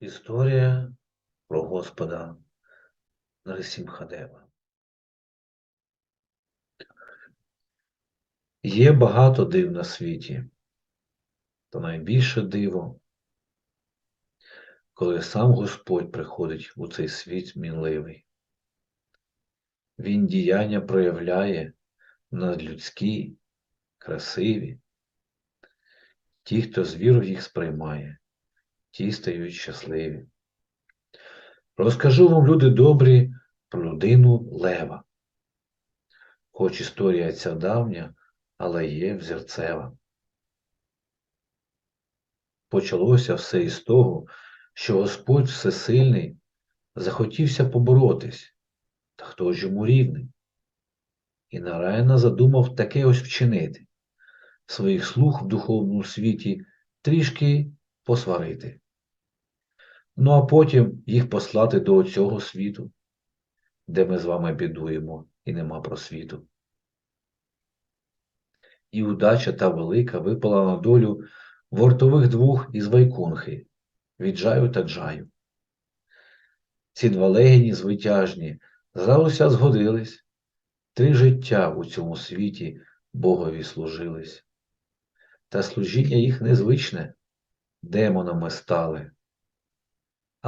Історія про Господа Нарисімхадева. Є багато див на світі, та найбільше диво, коли сам Господь приходить у цей світ мінливий. Він діяння проявляє надлюдські, красиві. Ті, хто з вірою їх сприймає, ті стають щасливі. Розкажу вам, люди добрі, про людину Лева. Хоч історія ця давня, але є взірцева. Почалося все із того, що Господь Всесильний захотівся поборотись, та хто ж йому рівний? І нараєна задумав таке ось вчинити, своїх слуг в духовному світі трішки посварити. Ну а потім їх послати до цього світу, де ми з вами бідуємо і нема просвіту. І удача та велика випала на долю вортових двох із Вайкунхи Віджаю та Джаю. Ці два легені звитяжні здалося згодились, три життя у цьому світі Богові служились. Та служіння їх незвичне, демонами стали.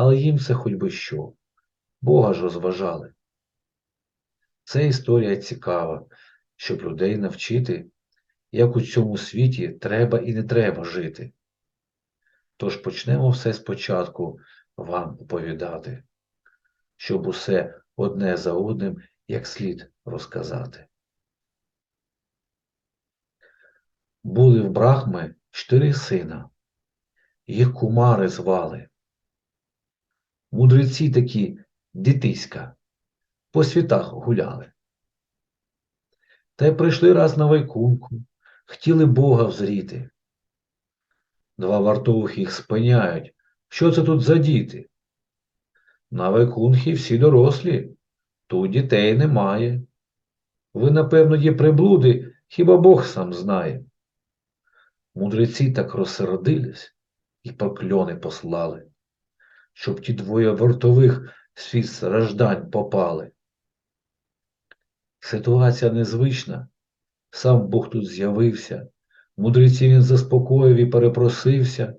Але їм це хоч би що, Бога ж розважали. Це історія цікава, щоб людей навчити, як у цьому світі треба і не треба жити. Тож почнемо все спочатку вам оповідати, щоб усе одне за одним як слід розказати. Були в Брахми чотири сина, їх кумари звали. Мудреці такі дитиська, по світах гуляли. Та й прийшли раз на вайкунку, хотіли Бога взріти. Два вартових їх спиняють. Що це тут за діти? На вайкунхі всі дорослі, тут дітей немає. Ви, напевно, є приблуди, хіба Бог сам знає. Мудреці так розсердились і прокльони послали, щоб ті двоє вартових світ страждань попали. Ситуація незвична. Сам Бог тут з'явився, мудреці він заспокоїв і перепросився.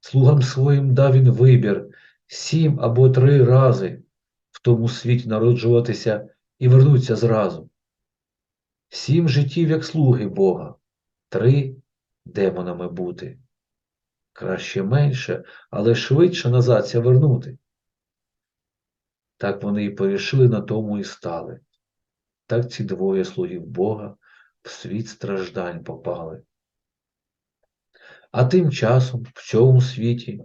Слугам своїм дав він вибір сім або три рази в тому світі народжуватися і вернуться зразу. Сім життів, як слуги Бога, три демонами бути. Краще менше, але швидше назад вернути. Так вони і порішили на тому і стали. Так ці двоє слугів Бога в світ страждань попали. А тим часом в цьому світі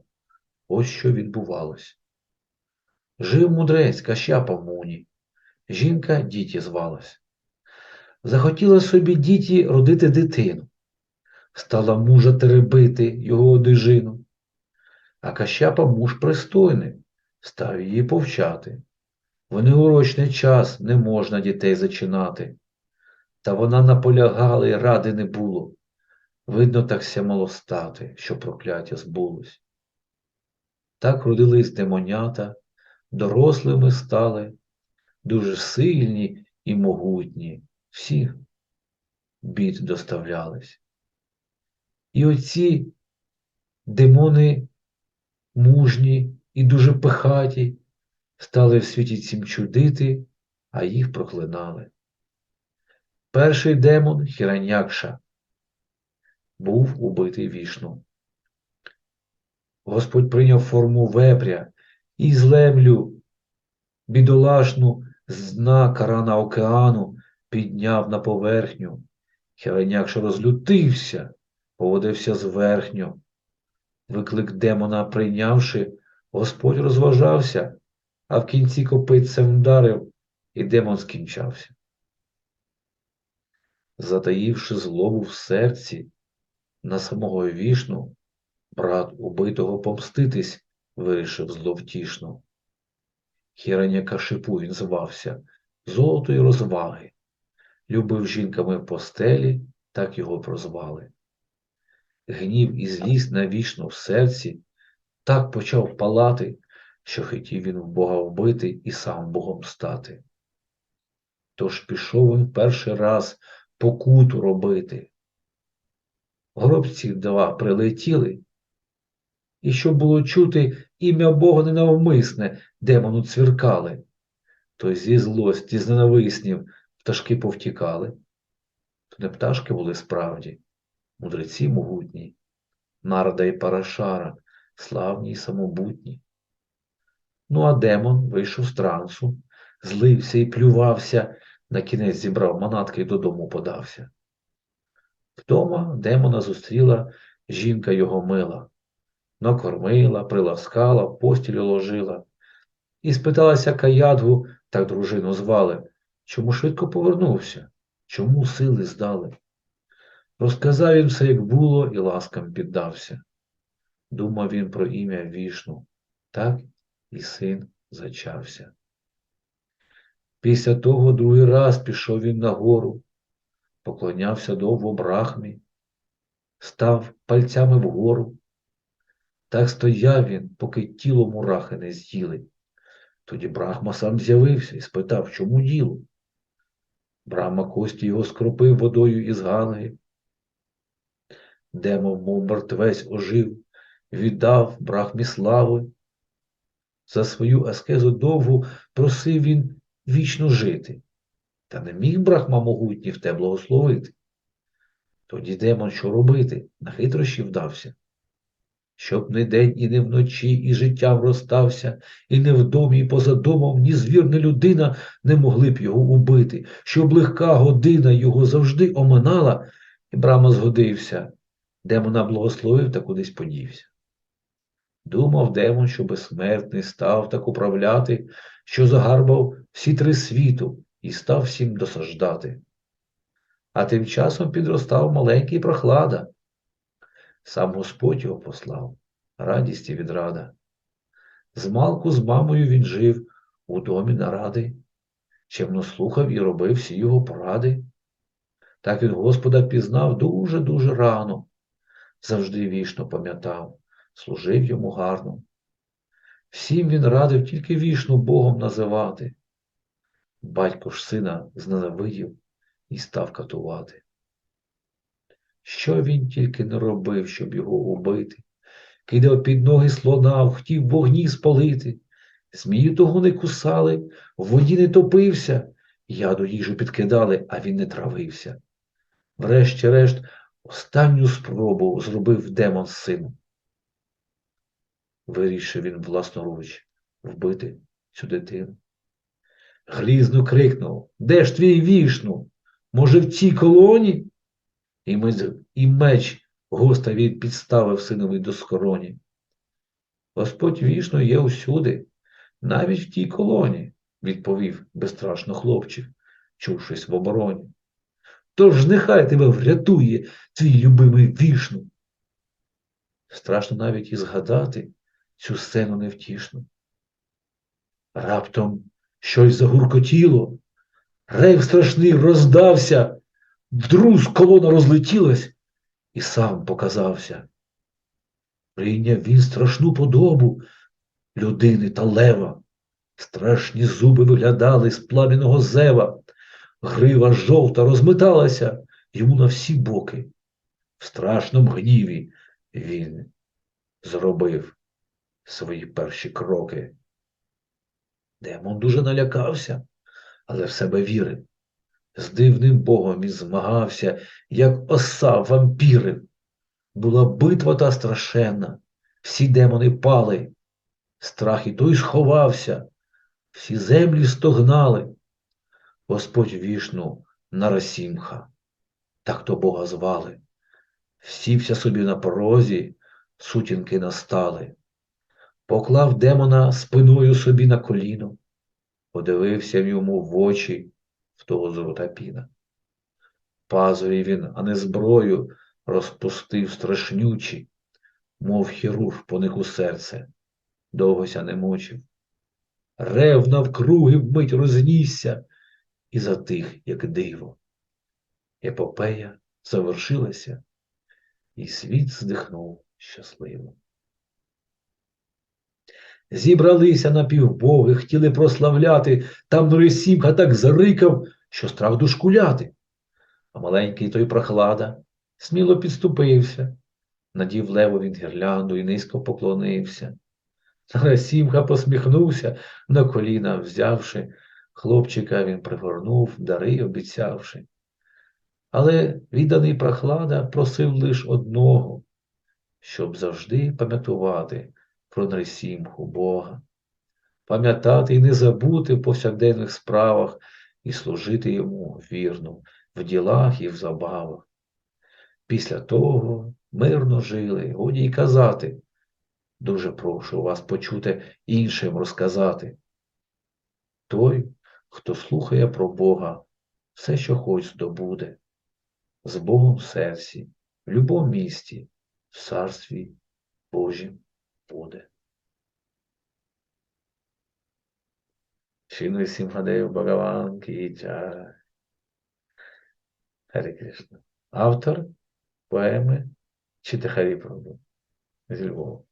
ось що відбувалось. Жив мудрець Кащапа в Муні, жінка діті звалась. Захотіла собі діті родити дитину, стала мужа теребити його одежину. А Кащапа муж пристойний, став її повчати. В неурочний час не можна дітей зачинати. Та вона наполягала і ради не було. Видно, так ся мало стати, що прокляття збулось. Так родились демонята, дорослими стали, дуже сильні і могутні, всіх бід доставлялись. І оці демони мужні і дуже пихаті стали в світі цім чудити, а їх проклинали. Перший демон Хіранякша був убитий вішну. Господь прийняв форму вепря і землю бідолашну з дна карана океану підняв на поверхню. Хіранякша розлютився, поводився зверхньо. Виклик демона прийнявши, Господь розважався, а в кінці копитцем вдарив, і демон скінчався. Затаївши злобу в серці, на самого вішну, брат убитого помститись вирішив зловтішно. Хіраня Кашипу він звався, золотої розваги, любив жінками в постелі, так його прозвали. Гнів і злість навічно в серці так почав палати, що хотів він в Бога вбити і сам Богом стати. Тож пішов він перший раз покуту робити. Гробці два прилетіли, і щоб було чути ім'я Бога ненавмисне, демону цвіркали, то зі злості, з ненависнів пташки повтікали. То не пташки були справді, мудреці могутні, нарда і парашара, славні й самобутні. Ну, а демон вийшов з трансу, злився і плювався, на кінець зібрав манатки і додому подався. Вдома демона зустріла жінка його мила, накормила, приласкала, в постіль ложила. І спиталася Каядгу, так дружину звали, чому швидко повернувся, чому сили здали. Розказав він все, як було, і ласкам піддався. Думав він про ім'я вішну, так і син зачався. Після того другий раз пішов він на гору, поклонявся довго брахмі, став пальцями вгору. Так стояв він, поки тіло мурахи не з'їли. Тоді Брахма сам з'явився і спитав, чому діло. Брахма кості його скропив водою із Ганги. Демов, мов мертвець, ожив, віддав брахмі слави. За свою аскезу довгу просив він вічно жити, та не міг брахма могутній в те благословити. Тоді демон що робити, на хитрощі вдався. Щоб не день і не вночі, і життям розстався, і не в домі, і поза домом ні звір, ні людина не могли б його убити, щоб легка година його завжди оминала, і Брама згодився, демона благословив та кудись подівся. Думав демон, що безсмертний став так управляти, що загарбав всі три світу і став всім досаждати. А тим часом підростав маленький прохлада. Сам Господь його послав, радість і відрада. Змалку з мамою він жив у домі наради, чемно слухав і робив всі його поради. Так він Господа пізнав дуже-дуже рано, завжди вічно пам'ятав, служив йому гарно. Всім він радив тільки вішну Богом називати. Батько ж сина зненавидів і став катувати. Що він тільки не робив, щоб його убити, кидав під ноги слона, хотів вогні спалити. Змію того не кусали, в воді не топився, яду їжу підкидали, а він не травився. Врешті-решт, останню спробу зробив демон з сином. Вирішив він власноруч вбити цю дитину. Глізно крикнув Де ж твій вішну? Може, в цій колоні? І, ми, і меч госта він підставив синові до скороні. Господь вішно є усюди, навіть в тій колоні, відповів безстрашно хлопчик, чувшись в обороні. Тож нехай тебе врятує твій любимий вішну. Страшно навіть і згадати цю сцену невтішну. Раптом щось загуркотіло, рев страшний роздався, вдрuz колона розлетілась і сам показався. Прийняв він страшну подобу людини та лева. Страшні зуби виглядали з плам'яного зева, грива жовта розметалася йому на всі боки. В страшному гніві він зробив свої перші кроки. Демон дуже налякався, але в себе вірив. З дивним богом і змагався, як оса вампірив. Була битва та страшенна, всі демони пали, страх і той сховався, всі землі стогнали. Господь вішну Нарасімха, так то Бога звали. Сівся собі на порозі, сутінки настали поклав демона спиною собі на коліно, подивився йому в очі в того золота піна. Пазурі він, а не зброю, розпустив страшнючі, мов хірург поник у серце, довгося не мочив. Рев навкруги вмить рознісся і затих, як диво. Епопея завершилася, і світ здихнув щасливо. Зібралися напівбоги, хотіли прославляти, там Норисімха так зарикав, що страх дошкуляти. А маленький той прохлада сміло підступився, надів леву він гірлянду і низько поклонився. Нарасімха посміхнувся, на коліна взявши, хлопчика він пригорнув, дари обіцявши. Але відданий прохлада просив лиш одного, щоб завжди пам'ятувати про Нресімху Бога, пам'ятати і не забути в повсякденних справах і служити йому вірно в ділах і в забавах. Після того мирно жили, годі й казати. Дуже прошу вас почути іншим розказати. Той, хто слухає про Бога, все, що хоч здобуде, з Богом в серці, в любому місті, в царстві Божім буде. Шіну Сімхадею Бхагаван Кі Джай. Гарі Кришна. Автор поеми Читахарі Прабу з Львова.